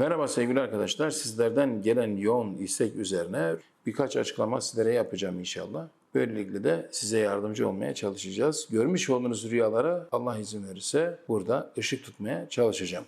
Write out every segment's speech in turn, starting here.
Merhaba sevgili arkadaşlar. Sizlerden gelen yoğun istek üzerine birkaç açıklama sizlere yapacağım inşallah. Böylelikle de size yardımcı olmaya çalışacağız. Görmüş olduğunuz rüyalara Allah izin verirse burada ışık tutmaya çalışacağım.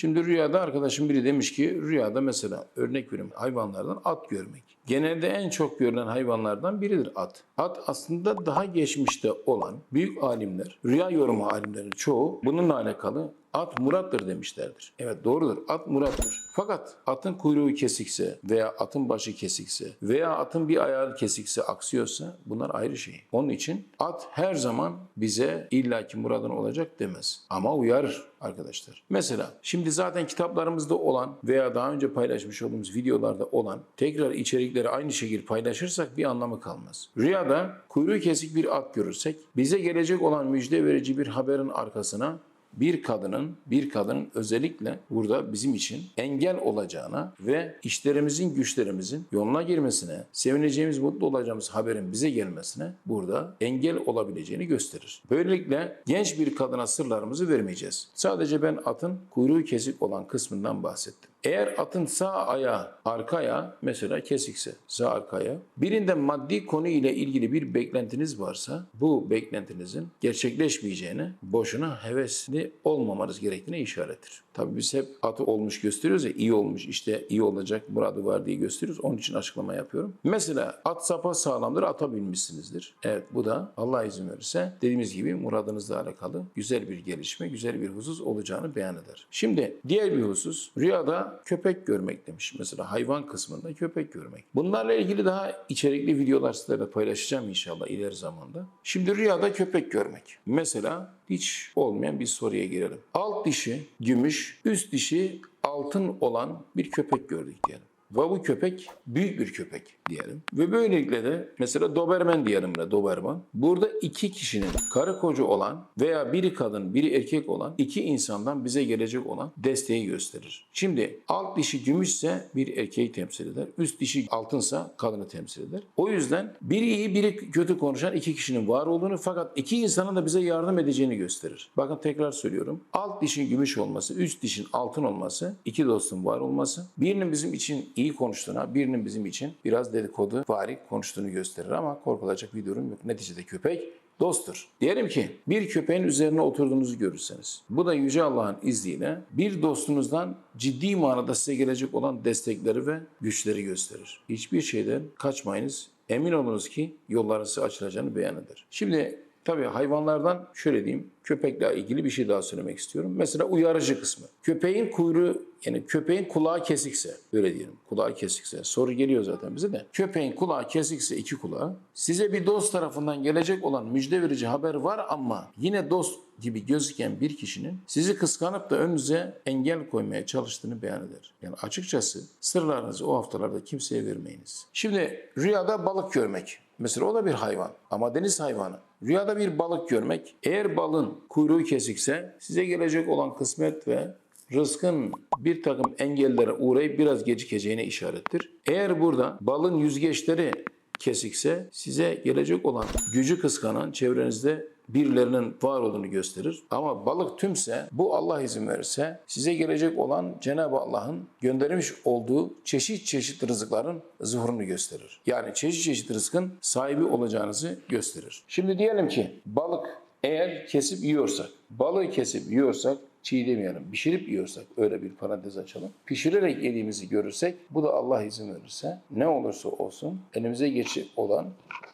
Şimdi rüyada arkadaşım biri demiş ki rüyada mesela örnek veriyorum hayvanlardan at görmek. Genelde en çok görülen hayvanlardan biridir at. At aslında daha geçmişte olan büyük alimler, rüya yorumu alimlerin çoğu bununla alakalı at murattır demişlerdir. Evet doğrudur at murattır. Fakat atın kuyruğu kesikse veya atın başı kesikse veya atın bir ayağı kesikse aksıyorsa bunlar ayrı şey. Onun için at her zaman bize illaki muradın olacak demez. Ama uyarır arkadaşlar. Mesela şimdi zaten kitaplarımızda olan veya daha önce paylaşmış olduğumuz videolarda olan tekrar içerikleri aynı şekilde paylaşırsak bir anlamı kalmaz. Rüyada kuyruğu kesik bir at görürsek bize gelecek olan müjde verici bir haberin arkasına bir kadının bir kadının özellikle burada bizim için engel olacağına ve işlerimizin güçlerimizin yoluna girmesine, sevineceğimiz, mutlu olacağımız haberin bize gelmesine burada engel olabileceğini gösterir. Böylelikle genç bir kadına sırlarımızı vermeyeceğiz. Sadece ben atın kuyruğu kesik olan kısmından bahsettim. Eğer atın sağ ayağı, arka ayağı mesela kesikse, sağ arka ayağı, birinde maddi konu ile ilgili bir beklentiniz varsa bu beklentinizin gerçekleşmeyeceğini, boşuna hevesli olmamanız gerektiğine işarettir. Tabii biz hep atı olmuş gösteriyoruz ya, iyi olmuş, işte iyi olacak, muradı var diye gösteriyoruz. Onun için açıklama yapıyorum. Mesela at sapa sağlamdır, ata binmişsinizdir. Evet bu da Allah izin verirse dediğimiz gibi muradınızla alakalı güzel bir gelişme, güzel bir husus olacağını beyan eder. Şimdi diğer bir husus, rüyada köpek görmek demiş. Mesela hayvan kısmında köpek görmek. Bunlarla ilgili daha içerikli videolar sizlerle paylaşacağım inşallah ileri zamanda. Şimdi rüyada köpek görmek. Mesela hiç olmayan bir soruya girelim. Alt dişi gümüş, üst dişi altın olan bir köpek gördük diyelim. Ve bu köpek büyük bir köpek diyelim. Ve böylelikle de mesela Doberman diyelim de Doberman. Burada iki kişinin karı koca olan veya biri kadın biri erkek olan iki insandan bize gelecek olan desteği gösterir. Şimdi alt dişi gümüşse bir erkeği temsil eder. Üst dişi altınsa kadını temsil eder. O yüzden biri iyi biri kötü konuşan iki kişinin var olduğunu fakat iki insanın da bize yardım edeceğini gösterir. Bakın tekrar söylüyorum. Alt dişin gümüş olması, üst dişin altın olması, iki dostun var olması, birinin bizim için iyi konuştuğuna, birinin bizim için biraz dedikodu vari konuştuğunu gösterir ama korkulacak bir durum yok. Neticede köpek dosttur. Diyelim ki bir köpeğin üzerine oturduğunuzu görürseniz, bu da Yüce Allah'ın izniyle bir dostunuzdan ciddi manada size gelecek olan destekleri ve güçleri gösterir. Hiçbir şeyden kaçmayınız. Emin olunuz ki yollarınızı açılacağını beyan eder. Şimdi Tabii hayvanlardan şöyle diyeyim, köpekle ilgili bir şey daha söylemek istiyorum. Mesela uyarıcı kısmı. Köpeğin kuyruğu, yani köpeğin kulağı kesikse, öyle diyelim, kulağı kesikse, soru geliyor zaten bize de. Köpeğin kulağı kesikse iki kulağı, size bir dost tarafından gelecek olan müjde verici haber var ama yine dost gibi gözüken bir kişinin sizi kıskanıp da önünüze engel koymaya çalıştığını beyan eder. Yani açıkçası sırlarınızı o haftalarda kimseye vermeyiniz. Şimdi rüyada balık görmek. Mesela o da bir hayvan ama deniz hayvanı. Rüyada bir balık görmek, eğer balın kuyruğu kesikse size gelecek olan kısmet ve rızkın bir takım engellere uğrayıp biraz gecikeceğine işarettir. Eğer burada balın yüzgeçleri kesikse size gelecek olan gücü kıskanan çevrenizde birilerinin var olduğunu gösterir. Ama balık tümse bu Allah izin verirse size gelecek olan Cenab-ı Allah'ın göndermiş olduğu çeşit çeşit rızıkların zuhurunu gösterir. Yani çeşit çeşit rızkın sahibi olacağınızı gösterir. Şimdi diyelim ki balık eğer kesip yiyorsak, balığı kesip yiyorsak çiğ demeyelim, pişirip yiyorsak öyle bir parantez açalım. Pişirerek yediğimizi görürsek bu da Allah izin verirse ne olursa olsun elimize geçip olan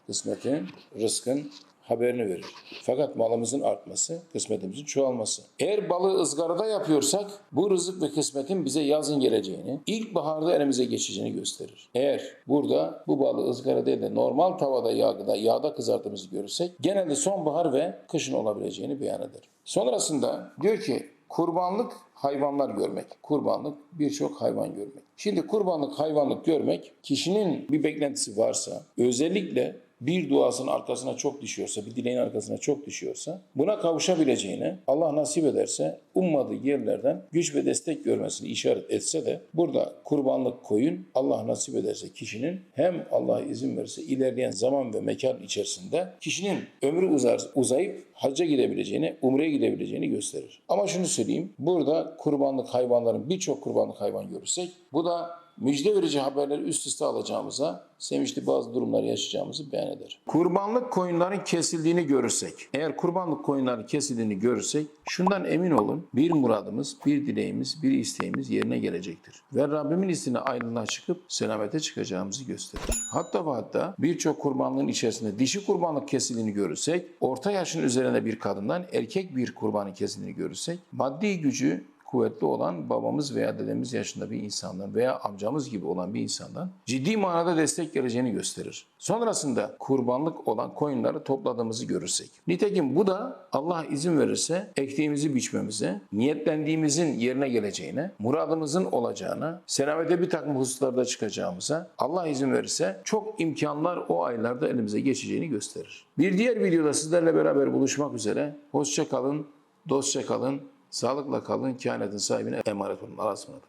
kısmetin, rızkın haberini verir. Fakat malımızın artması, kısmetimizin çoğalması. Eğer balığı ızgarada yapıyorsak bu rızık ve kısmetin bize yazın geleceğini, ilkbaharda elimize geçeceğini gösterir. Eğer burada bu balığı ızgara değil de normal tavada yağda, yağda kızarttığımızı görürsek genelde sonbahar ve kışın olabileceğini beyan eder. Sonrasında diyor ki kurbanlık hayvanlar görmek. Kurbanlık birçok hayvan görmek. Şimdi kurbanlık hayvanlık görmek kişinin bir beklentisi varsa özellikle bir duasının arkasına çok düşüyorsa, bir dileğin arkasına çok düşüyorsa buna kavuşabileceğine Allah nasip ederse ummadığı yerlerden güç ve destek görmesini işaret etse de burada kurbanlık koyun Allah nasip ederse kişinin hem Allah izin verirse ilerleyen zaman ve mekan içerisinde kişinin ömrü uzar, uzayıp hacca gidebileceğini, umreye gidebileceğini gösterir. Ama şunu söyleyeyim, burada kurbanlık hayvanların birçok kurbanlık hayvan görürsek bu da müjde verici haberleri üst üste alacağımıza, sevinçli bazı durumlar yaşayacağımızı beyan eder. Kurbanlık koyunların kesildiğini görürsek, eğer kurbanlık koyunların kesildiğini görürsek, şundan emin olun, bir muradımız, bir dileğimiz, bir isteğimiz yerine gelecektir. Ve Rabbimin izni aydınlığa çıkıp selamete çıkacağımızı gösterir. Hatta ve hatta birçok kurbanlığın içerisinde dişi kurbanlık kesildiğini görürsek, orta yaşın üzerinde bir kadından erkek bir kurbanın kesildiğini görürsek, maddi gücü kuvvetli olan babamız veya dedemiz yaşında bir insandan veya amcamız gibi olan bir insandan ciddi manada destek geleceğini gösterir. Sonrasında kurbanlık olan koyunları topladığımızı görürsek. Nitekim bu da Allah izin verirse ektiğimizi biçmemize, niyetlendiğimizin yerine geleceğine, muradımızın olacağına, selamete bir takım hususlarda çıkacağımıza Allah izin verirse çok imkanlar o aylarda elimize geçeceğini gösterir. Bir diğer videoda sizlerle beraber buluşmak üzere. Hoşça kalın, dostça kalın, Sağlıkla kalın, kainatın sahibine emanet olun. Allah'a ısmarladık.